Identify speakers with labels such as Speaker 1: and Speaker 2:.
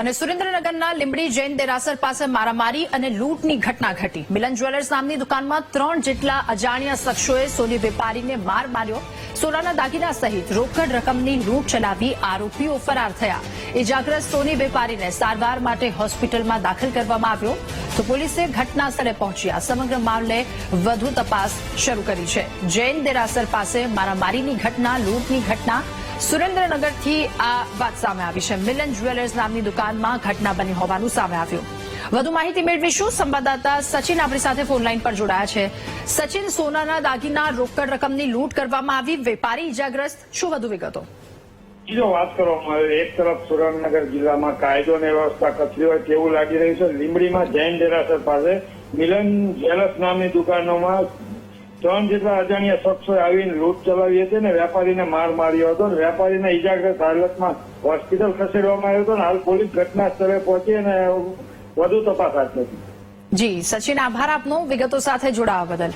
Speaker 1: અને સુરેન્દ્રનગરના લીંબડી જૈન દેરાસર પાસે મારામારી અને લૂંટની ઘટના ઘટી. મિલન જ્વેલર્સ નામની દુકાનમાં ત્રણ જેટલા અજાણ્યા શખ્સોએ સોની વેપારીને માર માર્યો. સોનાના દાગીના સહિત રોકડ રકમની લૂંટ ચલાવી આરોપીઓ ફરાર થયા. ઇજાગ્રસ્ત સોની વેપારીને સારવાર માટે હોસ્પિટલમાં દાખલ કરવામાં આવ્યો. તો પોલીસે ઘટના સ્થળે પહોંચ્યા. સમગ્ર મામલે વધુ તપાસ શરૂ કરી છે. જૈન દેરાસર પાસે મારામારીની ઘટના, લૂંટની ઘટના સુરેન્દ્રનગરથી આ વાત સામે આવી છે. મિલન જ્વેલર્સ નામની દુકાનમાં ઘટના બની હોવાનું સામે આવ્યું. વધુ માહિતી મેળવીશું સંવાદદાતા સચિન આપણી સાથે ફોનલાઈન પર જોડાયા છે. સચિન, સોનાના દાગીના, રોકડ રકમની લૂંટ કરવામાં આવી. વેપારી ઇજાગ્રસ્ત શું વધુ વિગતો?
Speaker 2: બીજો વાત કરવામાં આવે, એક તરફ સુરેન્દ્રનગર જિલ્લામાં કાયદો અને વ્યવસ્થા કથળી હોય તેવું લાગી રહ્યું છે. લીંબડીમાં જૈન દેરાસર પાસે મિલન જ્વેલર્સ નામની દુકાનોમાં ત્રણ જેટલા અજાણ્યા શખ્સો આવીને લૂંટ ચલાવી હતી અને વેપારીને માર માર્યો હતો અને વેપારીને ઇજાગ્રસ્ત હાલતમાં હોસ્પિટલ ખસેડવામાં આવ્યો હતો ને હાલ પોલીસ ઘટના સ્થળે પહોંચી અને વધુ તપાસ હાથ ધરી.
Speaker 1: જી, સચિન, આભાર આપનો. વિગતો સાથે જોડાવા બદલ.